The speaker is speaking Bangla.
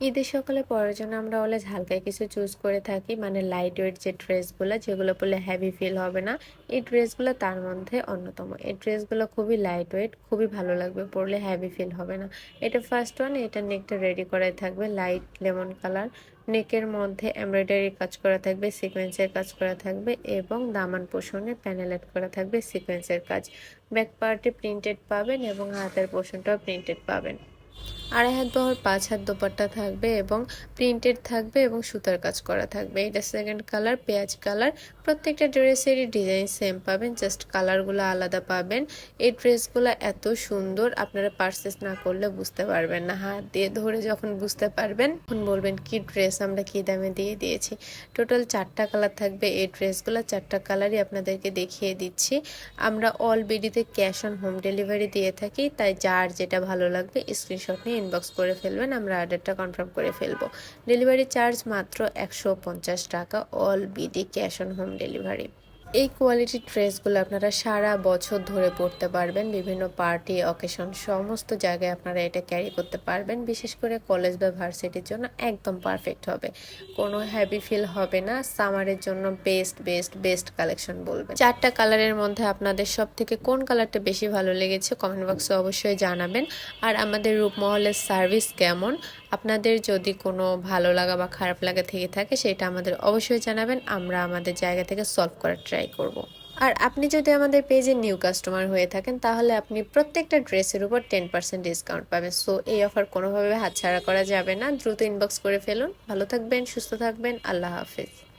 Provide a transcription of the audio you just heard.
ঈদের সকালে পরার জন্য আমরা অলওয়েজ হালকায় কিছু চুজ করে থাকি। মানে লাইট ওয়েট যে ড্রেসগুলো যেগুলো পরলে হেভি ফিল হবে না। এই ড্রেসগুলো তার মধ্যে অন্যতম। এই ড্রেসগুলো খুবই লাইট ওয়েট খুবই ভালো লাগবে পরলে হেভি ফিল হবে না। এটা ফার্স্ট ওয়ান এটা নেকটা রেডি করাই থাকবে লাইট লেমন কালার নেকের মধ্যে এমব্রয়ডারি কাজ করা থাকবে সিকোয়েন্সের কাজ করা থাকবে এবং দামান পোষণে প্যানেলেট করা থাকবে সিকোয়েন্সের কাজ। ব্যাক পার্টে প্রিন্টেড পাবেন এবং হাতের পোষণটাও প্রিন্টেড পাবেন। আড়াই হাত বহর, পাঁচ হাত দোপাট্টা থাকবে এবং প্রিন্টেড থাকবে এবং সুতার কাজ করা থাকবে। এটা সেকেন্ড কালার পেঁয়াজ কালার প্রত্যেকটা ড্রেসেরই ডিজাইন সেম পাবেন জাস্ট কালারগুলো আলাদা পাবেন। এই ড্রেসগুলো এত সুন্দর, আপনারা পারচেস না করলে বুঝতে পারবেন না। হাত দিয়ে ধরে যখন বুঝতে পারবেন, তখন বলবেন, কি ড্রেস আমরা কি দামে দিয়ে দিয়েছি? টোটাল চারটা কালার থাকবে। এই ড্রেসগুলো চারটা কালারই আপনাদেরকে দেখিয়ে দিচ্ছি। আমরা অলরেডিতে ক্যাশ অন হোম ডেলিভারি দিয়ে থাকি, তাই যার যেটা ভালো লাগবে স্ক্রিনশট নিয়ে ইনবক্স করে ফেলবেন, আমরা অর্ডারটা কনফার্ম করে ফেলব। ডেলিভারি চার্জ মাত্র একশো পঞ্চাশ টাকা all BD cash on home delivery এই কোয়ালিটির ড্রেসগুলো আপনারা সারা বছর ধরে পরতে পারবেন, বিভিন্ন পার্টি অকেশন সমস্ত জায়গায় আপনারা এটা ক্যারি করতে পারবেন। বিশেষ করে কলেজ বা ভার্সিটির জন্য একদম পারফেক্ট হবে। কোনো হ্যাভি ফিল হবে না। সামারের জন্য বেস্ট বেস্ট বেস্ট কালেকশন বলবেন। চারটা কালারের মধ্যে আপনাদের সব থেকে কোন কালারটা বেশি ভালো লেগেছে কমেন্ট বক্সে অবশ্যই জানাবেন। আর আমাদের রূপমহলের সার্ভিস কেমন? আপনাদের যদি কোনো ভালো লাগা বা খারাপ লাগা থেকে থাকে, সেটা আমাদের অবশ্যই জানাবেন। আমরা আমাদের জায়গা থেকে সলভ করার ট্রাই করব। আর আপনি যদি আমাদের পেজের নিউ কাস্টমার হয়ে থাকেন, তাহলে আপনি প্রত্যেকটা ড্রেসের উপর টেন পার্সেন্ট ডিসকাউন্ট পাবেন। সো এই অফার কোনোভাবে হাতছাড়া করা যাবে না। দ্রুত ইনবক্স করে ফেলুন। ভালো থাকবেন, সুস্থ থাকবেন। আল্লাহ হাফিজ।